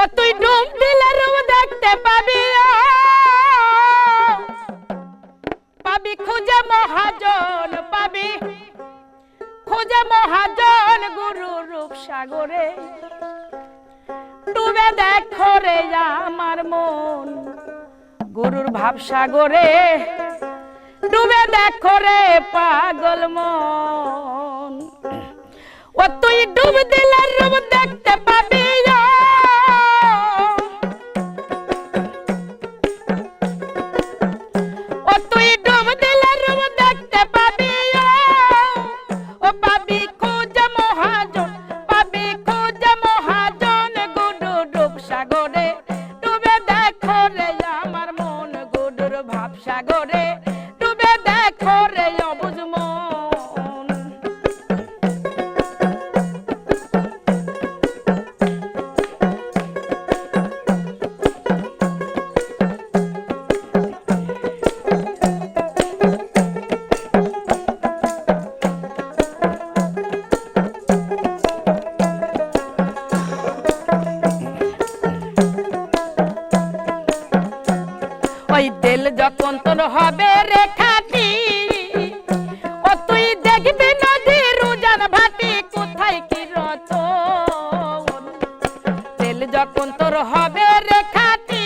ও তুই ডুব দিলে রূপ দেখতে পাবি পাবি খুঁজে মহাজন, পাবি। খুঁজে মহাজন গুরু রূপ সাগরে ডুবে দেখো রে আমার মন, গুরুর ভাব সাগরে ডুবে দেখো রে পাগল মন। ও তুই ডুব দিলে রূপ দেখতে পাবি দিল যখন তোর হবে রেখাটি ও তুই দেখবি নদীর উজান ভাটি কোথায় কি রতন? দিল যখন তোর হবে রেখাটি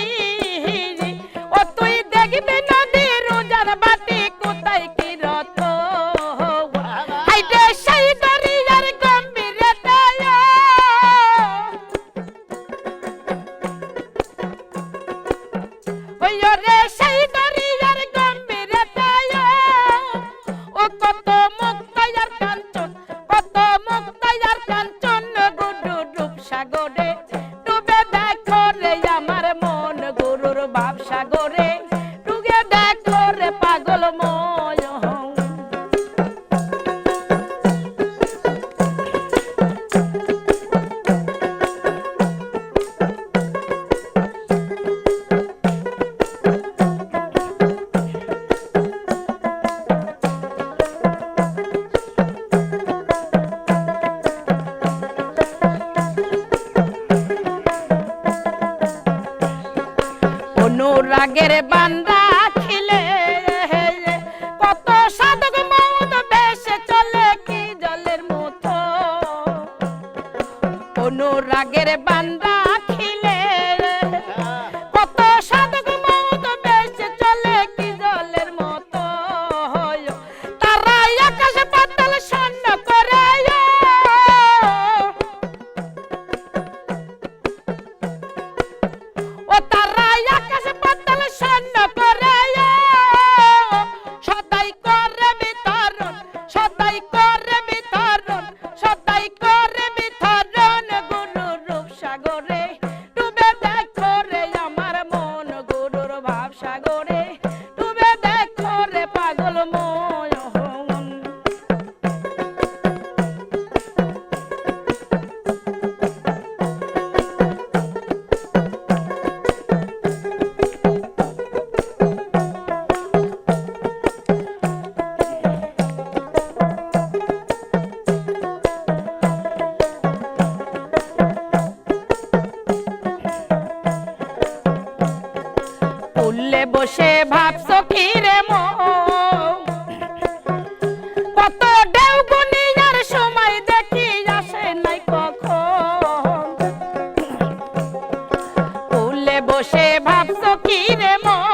ও তুই দেখবি নদীর উজান ভাটি কোথায় কি রতন? হাইটে অনুরাগের বান্দা খিলে কত সাধক মৌন বেশে চলে কি জলের মতো? অনুরাগের বান্দা মন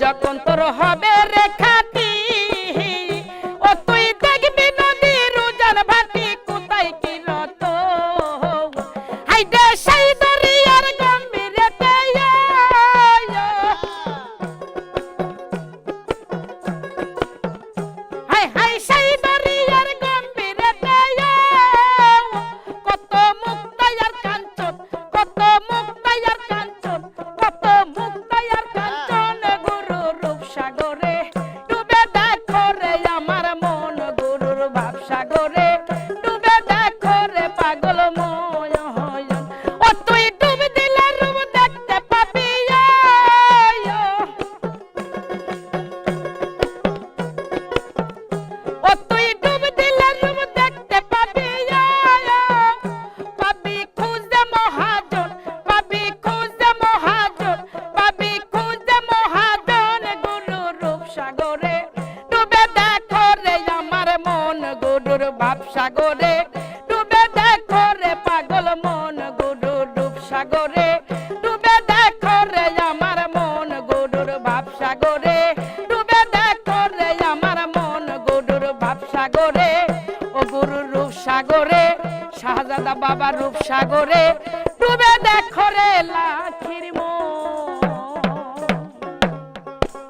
যখন তোর হবে সাগরে ও গুরু রূপ সাগরে শাহজাদা বাবা রূপ সাগরে ডুবে দেখো রে লাখির মো